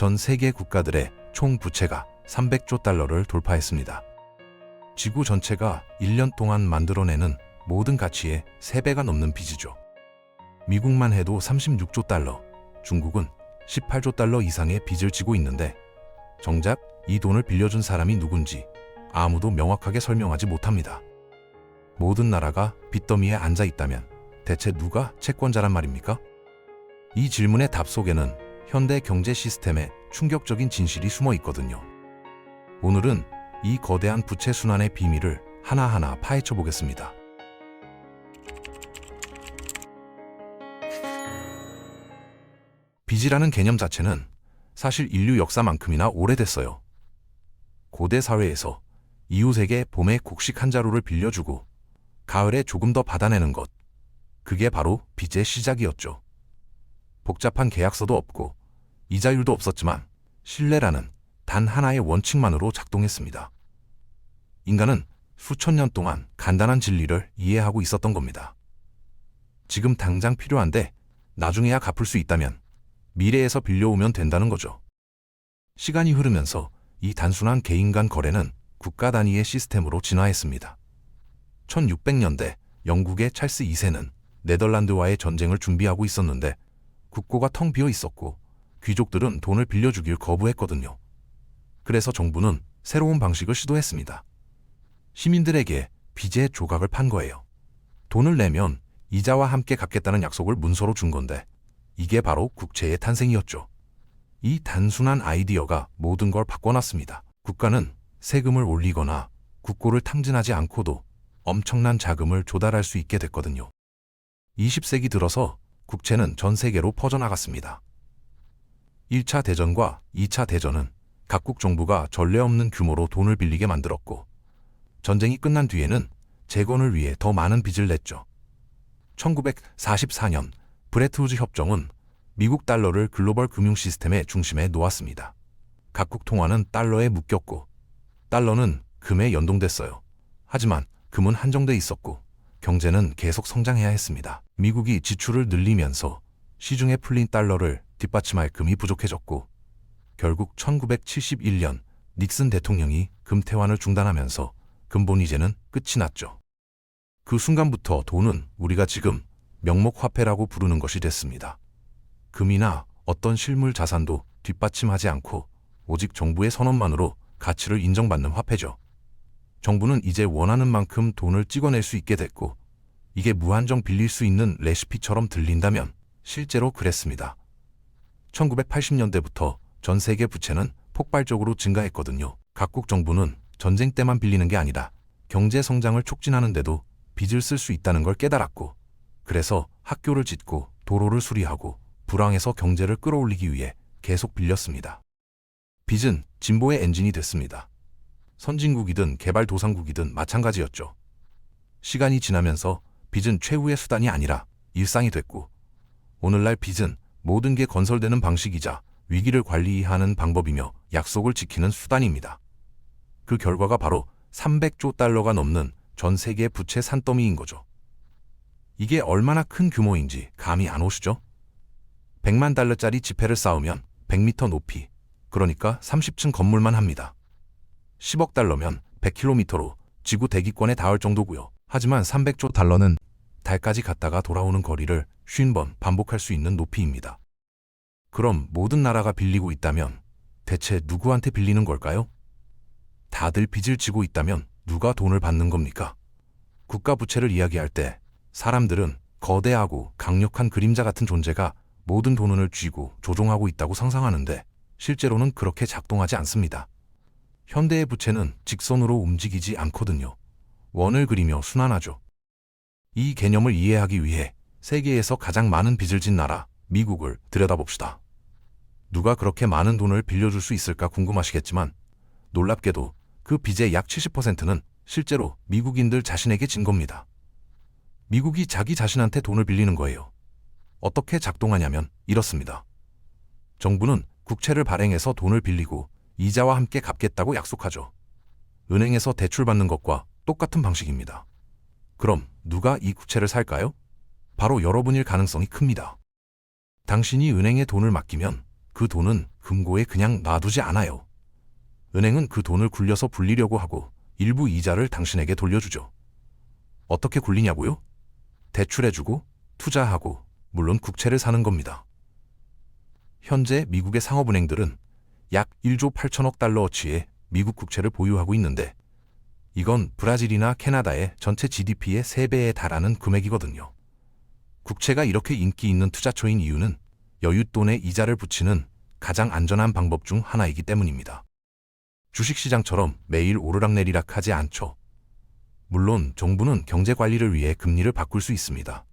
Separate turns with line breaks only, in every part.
전 세계 국가들의 총 부채가 300조 달러를 돌파했습니다. 지구 전체가 1년 동안 만들어내는 모든 가치의 3배가 넘는 빚이죠. 미국만 해도 36조 달러, 중국은 18조 달러 이상의 빚을 지고 있는데 정작 이 돈을 빌려준 사람이 누군지 아무도 명확하게 설명하지 못합니다. 모든 나라가 빚더미에 앉아 있다면 대체 누가 채권자란 말입니까? 이 질문의 답 속에는 현대 경제 시스템의 충격적인 진실이 숨어 있거든요. 오늘은 이 거대한 부채 순환의 비밀을 하나하나 파헤쳐 보겠습니다. 빚이라는 개념 자체는 사실 인류 역사만큼이나 오래됐어요. 고대 사회에서 이웃에게 봄에 곡식 한 자루를 빌려주고 가을에 조금 더 받아내는 것. 그게 바로 빚의 시작이었죠. 복잡한 계약서도 없고 이자율도 없었지만 신뢰라는 단 하나의 원칙만으로 작동했습니다. 인간은 수천 년 동안 간단한 진리를 이해하고 있었던 겁니다. 지금 당장 필요한데 나중에야 갚을 수 있다면 미래에서 빌려오면 된다는 거죠. 시간이 흐르면서 이 단순한 개인 간 거래는 국가 단위의 시스템으로 진화했습니다. 1600년대 영국의 찰스 2세는 네덜란드와의 전쟁을 준비하고 있었는데 국고가 텅 비어 있었고 귀족들은 돈을 빌려주길 거부했거든요. 그래서 정부는 새로운 방식을 시도했습니다. 시민들에게 빚의 조각을 판 거예요. 돈을 내면 이자와 함께 갚겠다는 약속을 문서로 준 건데 이게 바로 국채의 탄생이었죠. 이 단순한 아이디어가 모든 걸 바꿔놨습니다. 국가는 세금을 올리거나 국고를 탕진하지 않고도 엄청난 자금을 조달할 수 있게 됐거든요. 20세기 들어서 국채는 전 세계로 퍼져나갔습니다. 1차 대전과 2차 대전은 각국 정부가 전례 없는 규모로 돈을 빌리게 만들었고 전쟁이 끝난 뒤에는 재건을 위해 더 많은 빚을 냈죠. 1944년 브레트우즈 협정은 미국 달러를 글로벌 금융 시스템의 중심에 놓았습니다. 각국 통화는 달러에 묶였고 달러는 금에 연동됐어요. 하지만 금은 한정돼 있었고 경제는 계속 성장해야 했습니다. 미국이 지출을 늘리면서 시중에 풀린 달러를 뒷받침할 금이 부족해졌고 결국 1971년 닉슨 대통령이 금태환을 중단하면서 근본 이제는 끝이 났죠. 그 순간부터 돈은 우리가 지금 명목 화폐라고 부르는 것이 됐습니다. 금이나 어떤 실물 자산도 뒷받침하지 않고 오직 정부의 선언만으로 가치를 인정받는 화폐죠. 정부는 이제 원하는 만큼 돈을 찍어낼 수 있게 됐고 이게 무한정 빌릴 수 있는 레시피처럼 들린다면 실제로 그랬습니다. 1980년대부터 전 세계 부채는 폭발적으로 증가했거든요. 각국 정부는 전쟁 때만 빌리는 게 아니라 경제 성장을 촉진하는데도 빚을 쓸 수 있다는 걸 깨달았고 그래서 학교를 짓고 도로를 수리하고 불황에서 경제를 끌어올리기 위해 계속 빌렸습니다. 빚은 진보의 엔진이 됐습니다. 선진국이든 개발도상국이든 마찬가지였죠. 시간이 지나면서 빚은 최후의 수단이 아니라 일상이 됐고 오늘날 빚은 모든 게 건설되는 방식이자 위기를 관리하는 방법이며 약속을 지키는 수단입니다. 그 결과가 바로 300조 달러가 넘는 전 세계 부채 산더미인 거죠. 이게 얼마나 큰 규모인지 감이 안 오시죠? 100만 달러짜리 지폐를 쌓으면 100m 높이, 그러니까 30층 건물만 합니다. 10억 달러면 100km로 지구 대기권에 닿을 정도고요. 하지만 300조 달러는 달까지 갔다가 돌아오는 거리를 50번 반복할 수 있는 높이입니다. 그럼 모든 나라가 빌리고 있다면 대체 누구한테 빌리는 걸까요? 다들 빚을 지고 있다면 누가 돈을 받는 겁니까? 국가 부채를 이야기할 때 사람들은 거대하고 강력한 그림자 같은 존재가 모든 돈을 쥐고 조종하고 있다고 상상하는데 실제로는 그렇게 작동하지 않습니다. 현대의 부채는 직선으로 움직이지 않거든요. 원을 그리며 순환하죠. 이 개념을 이해하기 위해 세계에서 가장 많은 빚을 진 나라, 미국을 들여다봅시다. 누가 그렇게 많은 돈을 빌려줄 수 있을까 궁금하시겠지만 놀랍게도 그 빚의 약 70%는 실제로 미국인들 자신에게 진 겁니다. 미국이 자기 자신한테 돈을 빌리는 거예요. 어떻게 작동하냐면 이렇습니다. 정부는 국채를 발행해서 돈을 빌리고 이자와 함께 갚겠다고 약속하죠. 은행에서 대출받는 것과 똑같은 방식입니다. 그럼 누가 이 국채를 살까요? 바로 여러분일 가능성이 큽니다. 당신이 은행에 돈을 맡기면 그 돈은 금고에 그냥 놔두지 않아요. 은행은 그 돈을 굴려서 불리려고 하고 일부 이자를 당신에게 돌려주죠. 어떻게 굴리냐고요? 대출해주고 투자하고 물론 국채를 사는 겁니다. 현재 미국의 상업은행들은 약 1조 8천억 달러어치의 미국 국채를 보유하고 있는데 이건 브라질이나 캐나다의 전체 GDP의 3배에 달하는 금액이거든요. 국채가 이렇게 인기 있는 투자처인 이유는 여윳돈에 이자를 붙이는 가장 안전한 방법 중 하나이기 때문입니다. 주식시장처럼 매일 오르락내리락 하지 않죠. 물론 정부는 경제 관리를 위해 금리를 바꿀 수 있습니다.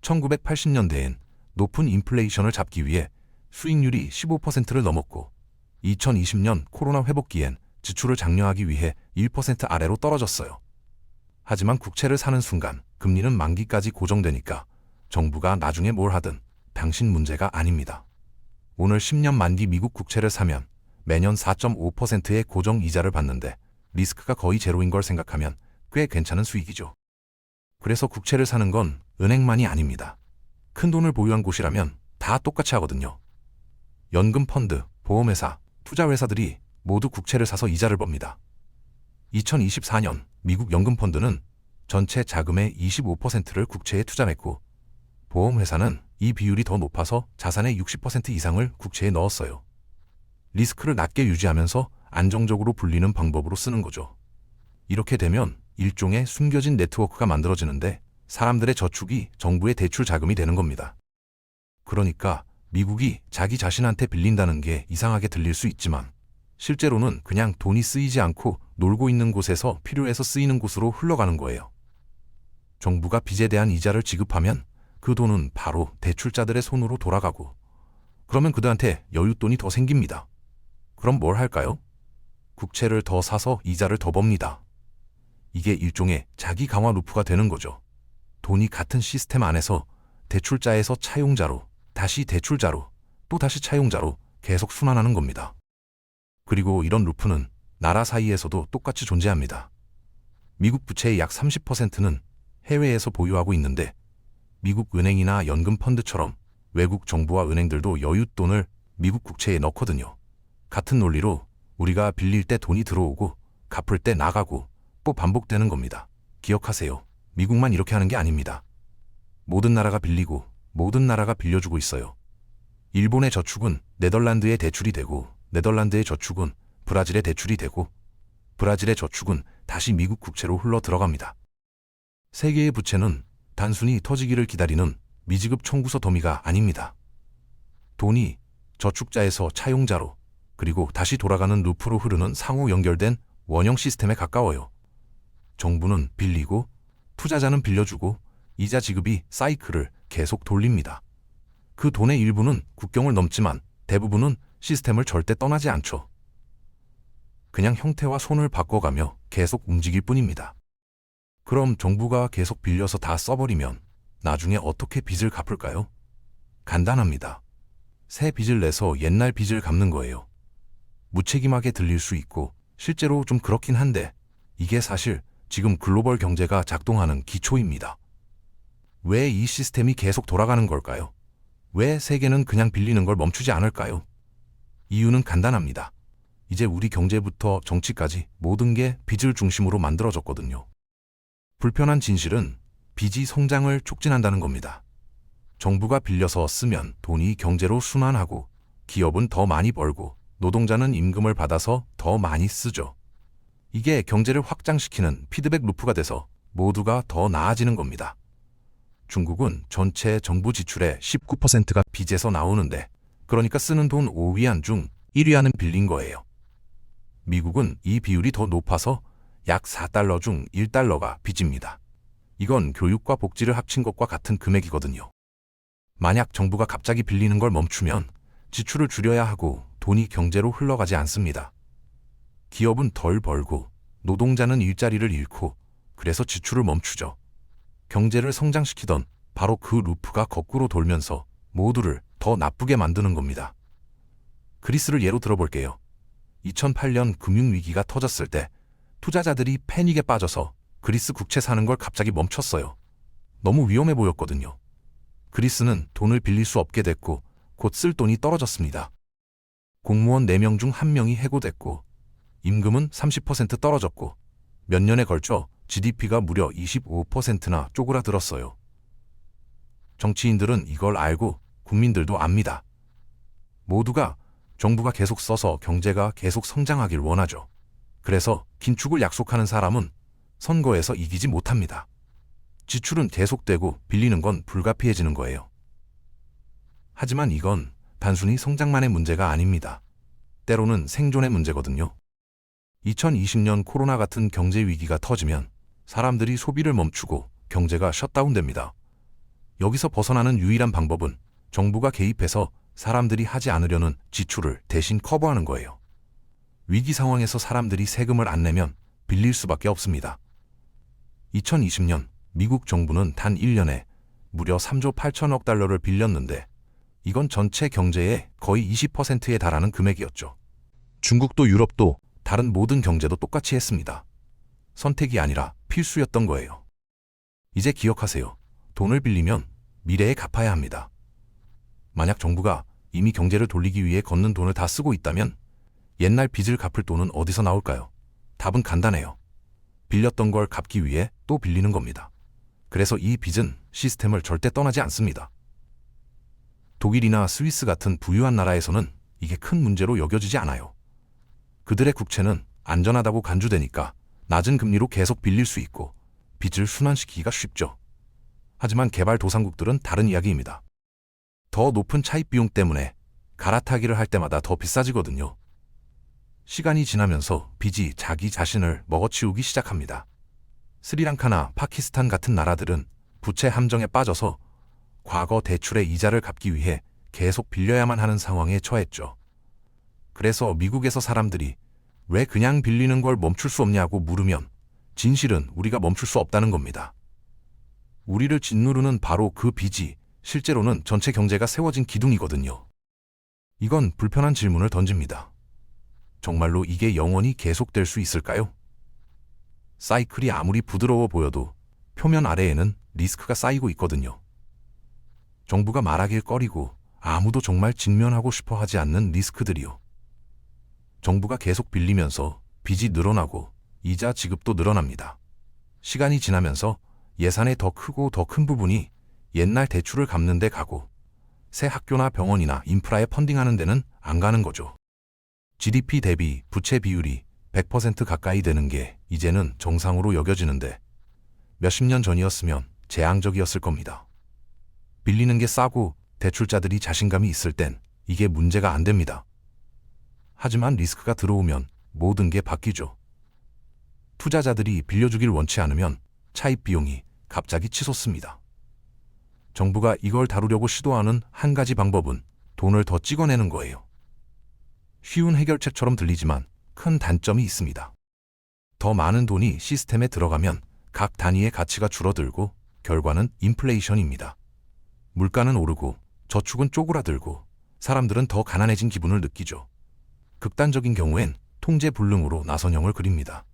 1980년대엔 높은 인플레이션을 잡기 위해 수익률이 15%를 넘었고 2020년 코로나 회복기엔 지출을 장려하기 위해 1% 아래로 떨어졌어요. 하지만 국채를 사는 순간 금리는 만기까지 고정되니까 정부가 나중에 뭘 하든 당신 문제가 아닙니다. 오늘 10년 만기 미국 국채를 사면 매년 4.5%의 고정 이자를 받는데 리스크가 거의 제로인 걸 생각하면 꽤 괜찮은 수익이죠. 그래서 국채를 사는 건 은행만이 아닙니다. 큰 돈을 보유한 곳이라면 다 똑같이 하거든요. 연금 펀드, 보험회사, 투자회사들이 모두 국채를 사서 이자를 법니다. 2024년 미국 연금 펀드는 전체 자금의 25%를 국채에 투자했고 보험회사는 이 비율이 더 높아서 자산의 60% 이상을 국채에 넣었어요. 리스크를 낮게 유지하면서 안정적으로 불리는 방법으로 쓰는 거죠. 이렇게 되면 일종의 숨겨진 네트워크가 만들어지는데 사람들의 저축이 정부의 대출 자금이 되는 겁니다. 그러니까 미국이 자기 자신한테 빌린다는 게 이상하게 들릴 수 있지만 실제로는 그냥 돈이 쓰이지 않고 놀고 있는 곳에서 필요해서 쓰이는 곳으로 흘러가는 거예요. 정부가 빚에 대한 이자를 지급하면 그 돈은 바로 대출자들의 손으로 돌아가고 그러면 그들한테 여윳돈이 더 생깁니다. 그럼 뭘 할까요? 국채를 더 사서 이자를 더 법니다. 이게 일종의 자기 강화 루프가 되는 거죠. 돈이 같은 시스템 안에서 대출자에서 차용자로, 다시 대출자로, 또 다시 차용자로 계속 순환하는 겁니다. 그리고 이런 루프는 나라 사이에서도 똑같이 존재합니다. 미국 부채의 약 30%는 해외에서 보유하고 있는데 미국 은행이나 연금 펀드처럼 외국 정부와 은행들도 여윳돈을 미국 국채에 넣거든요. 같은 논리로 우리가 빌릴 때 돈이 들어오고 갚을 때 나가고 또 반복되는 겁니다. 기억하세요. 미국만 이렇게 하는 게 아닙니다. 모든 나라가 빌리고 모든 나라가 빌려주고 있어요. 일본의 저축은 네덜란드의 대출이 되고 네덜란드의 저축은 브라질의 대출이 되고 브라질의 저축은 다시 미국 국채로 흘러 들어갑니다. 세계의 부채는 단순히 터지기를 기다리는 미지급 청구서 더미가 아닙니다. 돈이 저축자에서 차용자로 그리고 다시 돌아가는 루프로 흐르는 상호 연결된 원형 시스템에 가까워요. 정부는 빌리고 투자자는 빌려주고 이자 지급이 사이클을 계속 돌립니다. 그 돈의 일부는 국경을 넘지만 대부분은 시스템을 절대 떠나지 않죠. 그냥 형태와 손을 바꿔가며 계속 움직일 뿐입니다. 그럼 정부가 계속 빌려서 다 써버리면 나중에 어떻게 빚을 갚을까요? 간단합니다. 새 빚을 내서 옛날 빚을 갚는 거예요. 무책임하게 들릴 수 있고 실제로 좀 그렇긴 한데 이게 사실 지금 글로벌 경제가 작동하는 기초입니다. 왜 이 시스템이 계속 돌아가는 걸까요? 왜 세계는 그냥 빌리는 걸 멈추지 않을까요? 이유는 간단합니다. 이제 우리 경제부터 정치까지 모든 게 빚을 중심으로 만들어졌거든요. 불편한 진실은 빚이 성장을 촉진한다는 겁니다. 정부가 빌려서 쓰면 돈이 경제로 순환하고 기업은 더 많이 벌고 노동자는 임금을 받아서 더 많이 쓰죠. 이게 경제를 확장시키는 피드백 루프가 돼서 모두가 더 나아지는 겁니다. 중국은 전체 정부 지출의 19%가 빚에서 나오는데 그러니까 쓰는 돈 5위 안 중 1위 안은 빌린 거예요. 미국은 이 비율이 더 높아서 약 4달러 중 1달러가 빚입니다. 이건 교육과 복지를 합친 것과 같은 금액이거든요. 만약 정부가 갑자기 빌리는 걸 멈추면 지출을 줄여야 하고 돈이 경제로 흘러가지 않습니다. 기업은 덜 벌고 노동자는 일자리를 잃고 그래서 지출을 멈추죠. 경제를 성장시키던 바로 그 루프가 거꾸로 돌면서 모두를 더 나쁘게 만드는 겁니다. 그리스를 예로 들어볼게요. 2008년 금융위기가 터졌을 때 투자자들이 패닉에 빠져서 그리스 국채 사는 걸 갑자기 멈췄어요. 너무 위험해 보였거든요. 그리스는 돈을 빌릴 수 없게 됐고 곧 쓸 돈이 떨어졌습니다. 공무원 4명 중 1명이 해고됐고 임금은 30% 떨어졌고 몇 년에 걸쳐 GDP가 무려 25%나 쪼그라들었어요. 정치인들은 이걸 알고 국민들도 압니다. 모두가 정부가 계속 써서 경제가 계속 성장하길 원하죠. 그래서 긴축을 약속하는 사람은 선거에서 이기지 못합니다. 지출은 계속되고 빌리는 건 불가피해지는 거예요. 하지만 이건 단순히 성장만의 문제가 아닙니다. 때로는 생존의 문제거든요. 2020년 코로나 같은 경제 위기가 터지면 사람들이 소비를 멈추고 경제가 셧다운됩니다. 여기서 벗어나는 유일한 방법은 정부가 개입해서 사람들이 하지 않으려는 지출을 대신 커버하는 거예요. 위기 상황에서 사람들이 세금을 안 내면 빌릴 수밖에 없습니다. 2020년 미국 정부는 단 1년에 무려 3조 8천억 달러를 빌렸는데 이건 전체 경제의 거의 20%에 달하는 금액이었죠. 중국도 유럽도 다른 모든 경제도 똑같이 했습니다. 선택이 아니라 필수였던 거예요. 이제 기억하세요. 돈을 빌리면 미래에 갚아야 합니다. 만약 정부가 이미 경제를 돌리기 위해 걷는 돈을 다 쓰고 있다면 옛날 빚을 갚을 돈은 어디서 나올까요? 답은 간단해요. 빌렸던 걸 갚기 위해 또 빌리는 겁니다. 그래서 이 빚은 시스템을 절대 떠나지 않습니다. 독일이나 스위스 같은 부유한 나라에서는 이게 큰 문제로 여겨지지 않아요. 그들의 국채는 안전하다고 간주되니까 낮은 금리로 계속 빌릴 수 있고 빚을 순환시키기가 쉽죠. 하지만 개발도상국들은 다른 이야기입니다. 더 높은 차입 비용 때문에 갈아타기를 할 때마다 더 비싸지거든요. 시간이 지나면서 빚이 자기 자신을 먹어치우기 시작합니다. 스리랑카나 파키스탄 같은 나라들은 부채 함정에 빠져서 과거 대출의 이자를 갚기 위해 계속 빌려야만 하는 상황에 처했죠. 그래서 미국에서 사람들이 왜 그냥 빌리는 걸 멈출 수 없냐고 물으면 진실은 우리가 멈출 수 없다는 겁니다. 우리를 짓누르는 바로 그 빚이 실제로는 전체 경제가 세워진 기둥이거든요. 이건 불편한 질문을 던집니다. 정말로 이게 영원히 계속될 수 있을까요? 사이클이 아무리 부드러워 보여도 표면 아래에는 리스크가 쌓이고 있거든요. 정부가 말하길 꺼리고 아무도 정말 직면하고 싶어 하지 않는 리스크들이요. 정부가 계속 빌리면서 빚이 늘어나고 이자 지급도 늘어납니다. 시간이 지나면서 예산의 더 크고 더 큰 부분이 옛날 대출을 갚는 데 가고 새 학교나 병원이나 인프라에 펀딩하는 데는 안 가는 거죠. GDP 대비 부채 비율이 100% 가까이 되는 게 이제는 정상으로 여겨지는데 몇십 년 전이었으면 재앙적이었을 겁니다. 빌리는 게 싸고 대출자들이 자신감이 있을 땐 이게 문제가 안 됩니다. 하지만 리스크가 들어오면 모든 게 바뀌죠. 투자자들이 빌려주길 원치 않으면 차입 비용이 갑자기 치솟습니다. 정부가 이걸 다루려고 시도하는 한 가지 방법은 돈을 더 찍어내는 거예요. 쉬운 해결책처럼 들리지만 큰 단점이 있습니다. 더 많은 돈이 시스템에 들어가면 각 단위의 가치가 줄어들고 결과는 인플레이션입니다. 물가는 오르고 저축은 쪼그라들고 사람들은 더 가난해진 기분을 느끼죠. 극단적인 경우엔 통제 불능으로 나선형을 그립니다.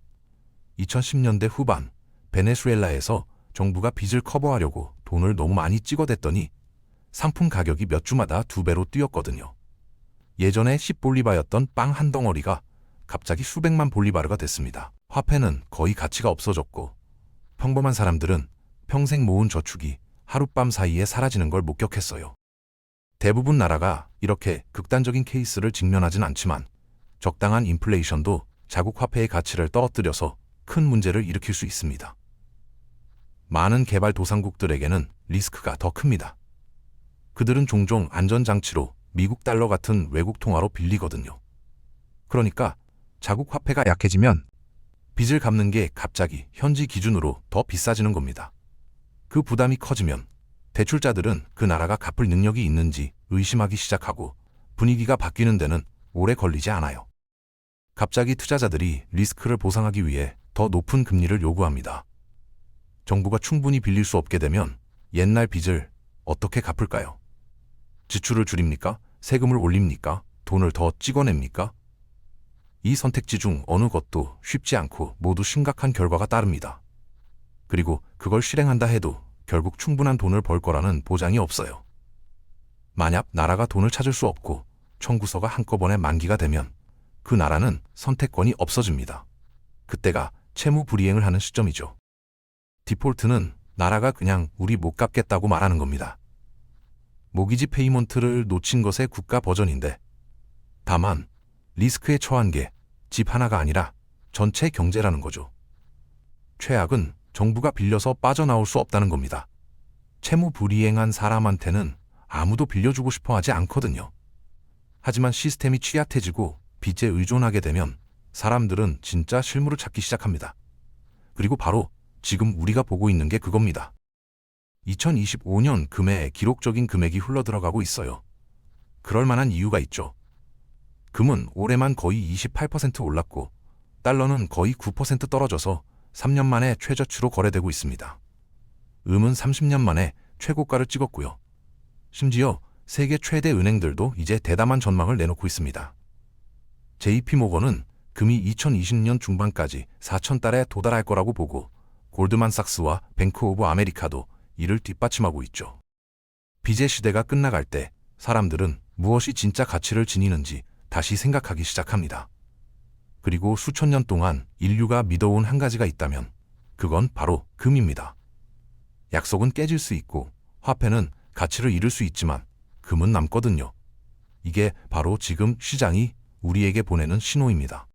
2010년대 후반 베네수엘라에서 정부가 빚을 커버하려고 돈을 너무 많이 찍어댔더니 상품 가격이 몇 주마다 두 배로 뛰었거든요. 예전에 10볼리바였던 빵 한 덩어리가 갑자기 수백만 볼리바르가 됐습니다. 화폐는 거의 가치가 없어졌고 평범한 사람들은 평생 모은 저축이 하룻밤 사이에 사라지는 걸 목격했어요. 대부분 나라가 이렇게 극단적인 케이스를 직면하진 않지만 적당한 인플레이션도 자국 화폐의 가치를 떨어뜨려서 큰 문제를 일으킬 수 있습니다. 많은 개발도상국들에게는 리스크가 더 큽니다. 그들은 종종 안전장치로 미국 달러 같은 외국 통화로 빌리거든요. 그러니까 자국 화폐가 약해지면 빚을 갚는 게 갑자기 현지 기준으로 더 비싸지는 겁니다. 그 부담이 커지면 대출자들은 그 나라가 갚을 능력이 있는지 의심하기 시작하고 분위기가 바뀌는 데는 오래 걸리지 않아요. 갑자기 투자자들이 리스크를 보상하기 위해 더 높은 금리를 요구합니다. 정부가 충분히 빌릴 수 없게 되면 옛날 빚을 어떻게 갚을까요? 지출을 줄입니까? 세금을 올립니까? 돈을 더 찍어냅니까? 이 선택지 중 어느 것도 쉽지 않고 모두 심각한 결과가 따릅니다. 그리고 그걸 실행한다 해도 결국 충분한 돈을 벌 거라는 보장이 없어요. 만약 나라가 돈을 찾을 수 없고 청구서가 한꺼번에 만기가 되면 그 나라는 선택권이 없어집니다. 그때가 채무 불이행을 하는 시점이죠. 디폴트는 나라가 그냥 우리 못 갚겠다고 말하는 겁니다. 모기지 페이먼트를 놓친 것의 국가 버전인데 다만 리스크에 처한 게 집 하나가 아니라 전체 경제라는 거죠. 최악은 정부가 빌려서 빠져나올 수 없다는 겁니다. 채무 불이행한 사람한테는 아무도 빌려주고 싶어 하지 않거든요. 하지만 시스템이 취약해지고 빚에 의존하게 되면 사람들은 진짜 실물을 찾기 시작합니다. 그리고 바로 지금 우리가 보고 있는 게 그겁니다. 2025년 금에 기록적인 금액이 흘러들어가고 있어요. 그럴 만한 이유가 있죠. 금은 올해만 거의 28% 올랐고 달러는 거의 9% 떨어져서 3년 만에 최저치로 거래되고 있습니다. 음은 30년 만에 최고가를 찍었고요. 심지어 세계 최대 은행들도 이제 대담한 전망을 내놓고 있습니다. JP모건은 금이 2020년 중반까지 4,000달에 도달할 거라고 보고 골드만삭스와 뱅크 오브 아메리카도 이를 뒷받침하고 있죠. 빚의 시대가 끝나갈 때 사람들은 무엇이 진짜 가치를 지니는지 다시 생각하기 시작합니다. 그리고 수천 년 동안 인류가 믿어온 한 가지가 있다면 그건 바로 금입니다. 약속은 깨질 수 있고 화폐는 가치를 잃을 수 있지만 금은 남거든요. 이게 바로 지금 시장이 우리에게 보내는 신호입니다.